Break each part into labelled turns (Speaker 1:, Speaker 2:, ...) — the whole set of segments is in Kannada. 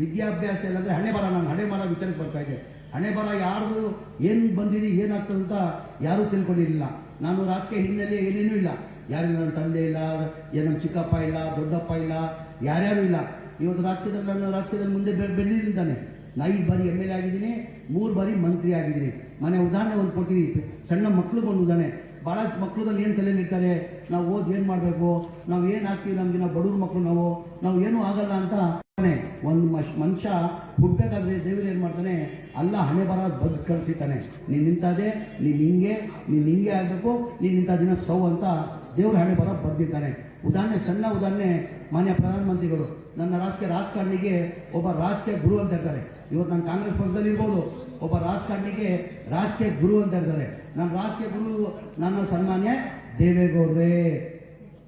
Speaker 1: ವಿದ್ಯಾಭ್ಯಾಸ ಇಲ್ಲಂದ್ರೆ ಹಣೆ ಬರ, ನಾನು ಹಣೆ ಬರ ವಿಚಾರಕ್ಕೆ ಬರ್ತಾ ಇದ್ದೆ. ಹಣೆ ಬರ ಯಾರ್ದು ಏನು ಬಂದಿದೆ ಏನಾಗ್ತದೆ ಅಂತ ಯಾರೂ ತಿಳ್ಕೊಂಡಿರಲಿಲ್ಲ. ನಾನು ರಾಜಕೀಯ ಹಿನ್ನೆಲೆ ಏನೇನೂ ಇಲ್ಲ. ಯಾರು ನನ್ನ ತಂದೆ ಇಲ್ಲ ನಮ್ಮ ಚಿಕ್ಕಪ್ಪ ಇಲ್ಲ, ದೊಡ್ಡಪ್ಪ ಇಲ್ಲ, ಯಾರ್ಯಾರು ಇಲ್ಲ. ಇವತ್ತು ರಾಜಕೀಯದಲ್ಲಿ ನಾನು ರಾಜಕೀಯದಲ್ಲಿ ಮುಂದೆ ಬೆಳೆದಿದ್ದೀನಿ. ನಾ ಐದು ಬಾರಿ ಎಂ ಎಲ್ ಎ ಆಗಿದ್ದೀನಿ, ಮೂರು ಬಾರಿ ಮಂತ್ರಿ ಆಗಿದ್ದೀನಿ. ಮನೆ ಉದಾಹರಣೆ ಒಂದು ಕೊಡ್ತೀನಿ. ಸಣ್ಣ ಮಕ್ಳಿಗೆ ಒಂದು ಉದಾಹರಣೆ. ಭಾಳ ಮಕ್ಳುದಲ್ಲಿ ಏನು ತಲೆಯಲ್ಲಿರ್ತಾರೆ ನಾವು ಓದಿ ಏನು ಮಾಡಬೇಕು? ನಾವು ಏನು ಹಾಕ್ತೀವಿ ನಮ್ಗೆ? ನಾವು ಬಡವ್ರ ಮಕ್ಕಳು ನಾವು. ನಾವು ಏನೂ ಆಗಲ್ಲ ಅಂತ ಒಂದು ಮನುಷ್ಯ ಹುಟ್ಟಬೇಕಾದ್ರೆ ದೇವರು ಏನು ಮಾಡ್ತಾನೆ, ಅಲ್ಲ ಹಣೆ ಬರ ಬದ್ ಕಳಿಸಿತಾನೆ. ನೀನು ನಿಂತಾದೆ, ನೀನು ಹಿಂಗೆ ನೀನು ಹಿಂಗೆ ಆಗಬೇಕು, ನೀನು ಇಂಥ ದಿನ ಸೌ ಅಂತ ದೇವ್ರ ಹಣೆ ಬರ ಬರ್ದಿದ್ದಾನೆ ಉದಾಹರಣೆ, ಸಣ್ಣ ಉದಾಹರಣೆ, ಮಾನ್ಯ ಪ್ರಧಾನಮಂತ್ರಿಗಳು. ನನ್ನ ರಾಜಕೀಯ ರಾಜಕಾರಣಿಗೆ ಒಬ್ಬ ರಾಜಕೀಯ ಗುರು ಅಂತ ಇರ್ತಾರೆ. ಇವತ್ತು ನಾನು ಕಾಂಗ್ರೆಸ್ ಪಕ್ಷದಲ್ಲಿ ಇರ್ಬೋದು. ಒಬ್ಬ ರಾಜಕಾರಣಿಗೆ ರಾಜಕೀಯ ಗುರು ಅಂತ ಇರ್ತಾರೆ. ನನ್ನ ರಾಜಕೀಯ ಗುರು, ನನ್ನ ಸನ್ಮಾನ್ಯ ದೇವೇಗೌಡ್ರೆ.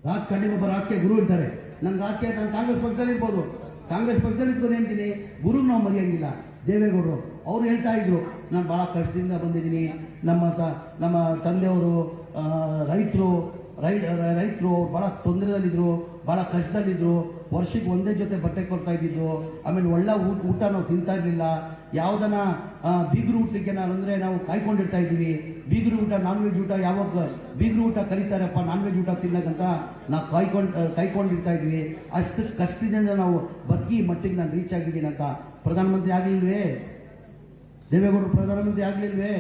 Speaker 1: ರಾಜಕಾರಣಿಗೆ ಒಬ್ಬ ರಾಜಕೀಯ ಗುರು ಇರ್ತಾರೆ. ನನ್ನ ರಾಜಕೀಯ, ನಾನು ಕಾಂಗ್ರೆಸ್ ಪಕ್ಷದಲ್ಲಿ ಇರ್ಬೋದು. ಕಾಂಗ್ರೆಸ್ ಪಕ್ಷದಲ್ಲಿ ಇಟ್ಕೊಂಡು ಹೇಳ್ತೀನಿ ಗುರು ನಾವು ಮರೆಯಂಗಿಲ್ಲ. ದೇವೇಗೌಡರು, ಅವ್ರು ಹೇಳ್ತಾ ಇದ್ರು, ನಾನು ಬಹಳ ಕಷ್ಟದಿಂದ ಬಂದಿದ್ದೀನಿ. ನಮ್ಮ ತ- ನಮ್ಮ ತಂದೆಯವರು ರೈತರು ರೈ ರೈತರು ಬಹಳ ತೊಂದರೆದಲ್ಲಿದ್ರು, ಬಹಳ ಕಷ್ಟದಲ್ಲಿದ್ರು, ವರ್ಷಕ್ಕೆ ಒಂದೇ ಜೊತೆ ಬಟ್ಟೆ ಕೊಡ್ತಾ ಇದ್ದಿದ್ದು, ಆಮೇಲೆ ಒಳ್ಳೆ ಊಟ ಊಟ ನಾವು ತಿಂತಾ ಇರಲಿಲ್ಲ. ಯಾವುದನ್ನ ಬೀಗರು ಊಟಕ್ಕೆ ನಾನು ಅಂದ್ರೆ ನಾವು ಕಾಯ್ಕೊಂಡಿರ್ತಾ ಇದ್ದೀವಿ. ಬೀಗರು ಊಟ ನಾನ್ ವೆಜ್ ಊಟ ಯಾವಾಗ ಬೀಗರು ಊಟ ಕರೀತಾರಪ್ಪ ನಾನ್ ವೆಜ್ ಊಟ ತಿನ್ನಕ್ಕಂತ ನಾವು ಕಾಯ್ಕೊಂಡು ಕಾಯ್ಕೊಂಡಿರ್ತಾ ಇದ್ವಿ ಅಷ್ಟು ಕಷ್ಟದಿಂದ ನಾವು ಬದುಕಿ ಮಟ್ಟಿಗೆ ನಾನು ರೀಚ್ ಆಗಿದ್ದೀನಿ ಅಂತ. ಪ್ರಧಾನಮಂತ್ರಿ ಆಗಲಿಲ್ವೇ? ದೇವೇಗೌಡರು ಪ್ರಧಾನಮಂತ್ರಿ ಆಗ್ಲಿಲ್ವೇ?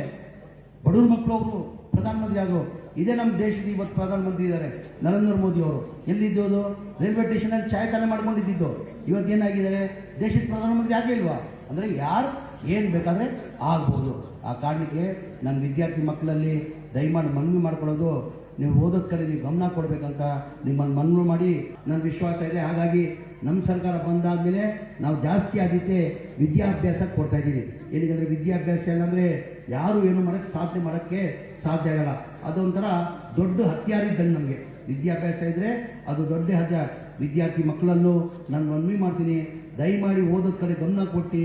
Speaker 1: ಬಡವ್ರ ಮಕ್ಕಳು ಪ್ರಧಾನಮಂತ್ರಿ ಆದರು ಇದೇ ನಮ್ಮ ದೇಶದ ಇವತ್ತು ಪ್ರಧಾನಮಂತ್ರಿ ಇದ್ದಾರೆ ನರೇಂದ್ರ ಮೋದಿ ಅವರು. ಎಲ್ಲಿದ್ದೋದು ರೈಲ್ವೆ ಸ್ಟೇಷನಲ್ಲಿ ತಾನೆ ಮಾಡ್ಕೊಂಡಿದ್ದು. ಇವತ್ತು ಏನಾಗಿದ್ದಾರೆ? ದೇಶದ ಪ್ರಧಾನಮಂತ್ರಿ ಆಗಿಲ್ವಾ ಅಂದ್ರೆ ಯಾರು, ಏನು ಬೇಕಾದ್ರೆ ಆಗ್ಬೋದು. ಆ ಕಾರಣಕ್ಕೆ ನನ್ನ ವಿದ್ಯಾರ್ಥಿ ಮಕ್ಕಳಲ್ಲಿ ದಯಮಾಡಿ ಮನವಿ ಮಾಡ್ಕೊಳ್ಳೋದು, ನೀವು ಓದೋದ್ ಕಡೆ ನೀವು ಗಮನ ಕೊಡ್ಬೇಕಂತ ನಿಮ್ಮನ್ನು ಮನವಿ ಮಾಡಿ ನನ್ನ ವಿಶ್ವಾಸ ಇದೆ. ಹಾಗಾಗಿ ನಮ್ಮ ಸರ್ಕಾರ ಬಂದಾದ್ಮೇಲೆ ನಾವು ಜಾಸ್ತಿ ಆದ್ಯತೆ ವಿದ್ಯಾಭ್ಯಾಸಕ್ಕೆ ಕೊಡ್ತಾ ಇದ್ದೀವಿ. ಏನಕ್ಕೆ ವಿದ್ಯಾಭ್ಯಾಸ ಇಲ್ಲಾಂದ್ರೆ ಯಾರು ಏನು ಮಾಡಕ್ಕೆ ಸಾಧನೆ ಮಾಡೋಕ್ಕೆ ಸಾಧ್ಯ ಆಗಲ್ಲ. ಅದೊಂಥರ ದೊಡ್ಡ ಹತ್ಯಾರ ಇದ್ದಂಗೆ ನಮಗೆ. ವಿದ್ಯಾಭ್ಯಾಸ ಇದ್ರೆ ಅದು ದೊಡ್ಡ ಹತ್ಯ. ವಿದ್ಯಾರ್ಥಿ ಮಕ್ಕಳಲ್ಲೂ ನಾನು ಮನವಿ ಮಾಡ್ತೀನಿ. ದಯಮಾಡಿ ಓದೋದ್ ಕಡೆ ಗಮನ ಕೊಟ್ಟು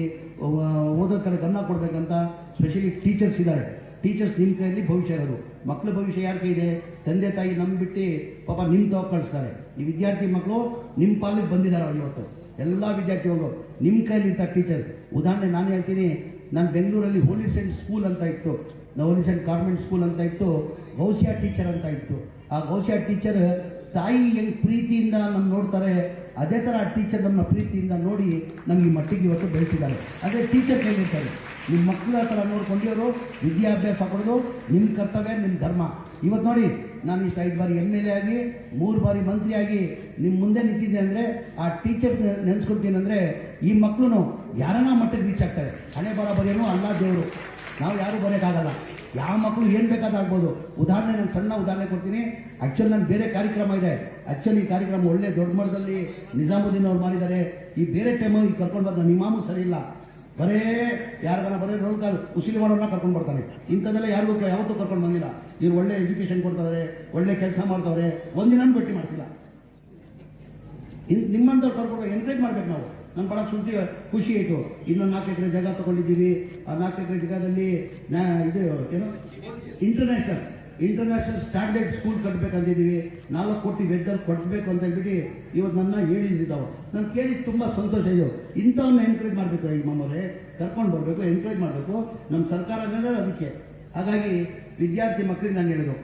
Speaker 1: ಓದೋದ್ ಕಡೆ ಗಮನ ಕೊಡಬೇಕಂತ ಸ್ಪೆಷಲಿ ಟೀಚರ್ಸ್ ಇದ್ದಾರೆ. ಟೀಚರ್ಸ್ ನಿಮ್ಮ ಕೈಯಲ್ಲಿ ಭವಿಷ್ಯ ಇರೋದು. ಮಕ್ಕಳ ಭವಿಷ್ಯ ಯಾರ ಕೈ ಇದೆ ತಂದೆ, ತಾಯಿ ನಂಬಿಟ್ಟು ಪಾಪ ನಿಮ್ಮ ತೋ ಕಳಿಸ್ತಾರೆ. ಈ ವಿದ್ಯಾರ್ಥಿ ಮಕ್ಕಳು ನಿಮ್ಮ ಪಾಲಿಗೆ ಬಂದಿದ್ದಾರೆ ಇವತ್ತು. ಎಲ್ಲ ವಿದ್ಯಾರ್ಥಿಗಳು. ನಿಮ್ಮ ಕೈಯಲ್ಲಿ ಇಂಥ ಟೀಚರ್ ಉದಾಹರಣೆ ನಾನು ಹೇಳ್ತೀನಿ, ನಾನು ಬೆಂಗಳೂರಲ್ಲಿ ಹೋಲಿ ಸೆಂಟ್ ಸ್ಕೂಲ್ ಅಂತ ಇತ್ತು. ಹೋಲಿ ಸೆಂಟ್ ಕಾನ್ವೆಂಟ್ ಸ್ಕೂಲ್ ಅಂತ ಇತ್ತು. ಗೌಸಿಯಾ ಟೀಚರ್ ಅಂತ ಇತ್ತು. ಆ ಗೌಸಿಯಾ ಟೀಚರ್ ತಾಯಿ ಹೆಂಗ್ ಪ್ರೀತಿಯಿಂದ ನಮ್ಮ ನೋಡ್ತಾರೆ, ಅದೇ ಥರ ಆ ಟೀಚರ್ ನಮ್ಮ ಪ್ರೀತಿಯಿಂದ ನೋಡಿ ನಮ್ಗೆ ಮಟ್ಟಿಗೆ ಇವತ್ತು ಬೆಳೆಸಿದ್ದಾರೆ. ಅದೇ ಟೀಚರ್ ಕೈಲಿರ್ತಾರೆ ನಿಮ್ಮ ಮಕ್ಕಳ ಥರ ನೋಡ್ಕೊಂಡಿರೋರು, ವಿದ್ಯಾಭ್ಯಾಸ ಕೊಡೋದು ನಿಮ್ಮ ಕರ್ತವ್ಯ ನಿಮ್ಮ ಧರ್ಮ. ಇವತ್ತು ನೋಡಿ, ನಾನು ಇಷ್ಟು ಐದು ಬಾರಿ ಎಂ ಎಲ್ ಎ ಆಗಿ, ಮೂರು ಬಾರಿ ಮಂತ್ರಿ ಆಗಿ ನಿಮ್ಮ ಮುಂದೆ ನಿಂತಿದ್ದೆ ಅಂದರೆ, ಆ ಟೀಚರ್ಸ್ ನೆನೆಸ್ಕೊಳ್ತೀನಿ ಅಂದ್ರೆ ಈ ಮಕ್ಕಳು ಯಾರನ್ನ ಮಟ್ಟಕ್ಕೆ ರೀಚ್ ಆಗ್ತಾರೆ? ಹಣೆ ಬರ ಬರೆಯೋನು ಅಲ್ಲ ದೇವರು. ನಾವು ಯಾರು ಬರೋಕ್ಕಾಗಲ್ಲ. ಯಾವ ಮಕ್ಕಳು ಏನ್ ಬೇಕಾದಾಗ್ಬೋದು ಉದಾಹರಣೆ ನಾನು ಸಣ್ಣ ಉದಾಹರಣೆ ಕೊಡ್ತೀನಿ. ಆಕ್ಚುಲಿ ನಾನು ಬೇರೆ ಕಾರ್ಯಕ್ರಮ ಇದೆ. ಆಕ್ಚುಲಿ ಈ ಕಾರ್ಯಕ್ರಮ ಒಳ್ಳೆ ದೊಡ್ಡ ಮಟ್ಟದಲ್ಲಿ ನಿಜಾಮುದ್ದೀನ್ ಅವ್ರು ಮಾಡಿದ್ದಾರೆ. ಈ ಬೇರೆ ಟೈಮಲ್ಲಿ ಕರ್ಕೊಂಡು ಬಂದ ನಿಮ್ಮ ಮಾಮೂ ಸರಿ ಇಲ್ಲ. ಬರೇ ಯಾರಿಗಾನ ಬರೇ ರೋಲ್ ಕಾಲ್ ಉಸಿಲಿ ಮಾಡೋರ್ನ ಕರ್ಕೊಂಡು ಬರ್ತಾರೆ. ಇಂಥದ್ದೆಲ್ಲ ಯಾರಿಗೂ ಯಾವತ್ತೂ ಕರ್ಕೊಂಡು ಬಂದಿಲ್ಲ. ಇವ್ರು ಒಳ್ಳೆ ಎಜುಕೇಶನ್ ಕೊಡ್ತಾರೆ ಒಳ್ಳೆ ಕೆಲಸ ಮಾಡ್ತಾವ್ರೆ. ಒಂದಿನ ಭೇಟಿ ಮಾಡ್ತಿಲ್ಲ. ನಿಮ್ಮಂಥವ್ರು ಕರ್ಕೊಂಡು ಎನ್ಕರೇಜ್ ಮಾಡ್ಬೇಕು ನಾವು. ನನ್ ಬಹಳ ಸುದ್ದಿ ಖುಷಿ ಆಯಿತು. ಇನ್ನೊಂದು ನಾಲ್ಕು ಎಕರೆ ಜಾಗ ತಗೊಂಡಿದ್ದೀವಿ. ಆ ನಾಲ್ಕು ಎಕರೆ ಜಾಗದಲ್ಲಿ ನಾ ಇದು ಏನು? ಇಂಟರ್ನ್ಯಾಷನಲ್ ಇಂಟರ್ನ್ಯಾಷನಲ್ ಸ್ಟ್ಯಾಂಡರ್ಡ್ ಸ್ಕೂಲ್ ಕಟ್ಟಬೇಕಂತಿದ್ದೀವಿ ನಾಲ್ಕು ಕೋಟಿ ವೆದ್ದಲ್ಲಿ ಕೊಡಬೇಕು ಅಂತ ಹೇಳ್ಬಿಟ್ಟು ಇವತ್ತು ನನ್ನ ಹೇಳಿದ್ದಾವೆ ನಾನು ಕೇಳಿ ತುಂಬ ಸಂತೋಷ ಇದು. ಇಂಥವನ್ನ ಎನ್ಕರೇಜ್ ಮಾಡಬೇಕು ಈ ಮಾಮೂರೇ ಕರ್ಕೊಂಡು ಬರಬೇಕು ಎನ್ಕರೇಜ್ ಮಾಡಬೇಕು. ನಮ್ಮ ಸರ್ಕಾರ ಅದಕ್ಕೆ. ಹಾಗಾಗಿ ವಿದ್ಯಾರ್ಥಿ ಮಕ್ಕಳಿಗೆ ನಾನು ಹೇಳಿದ್ರು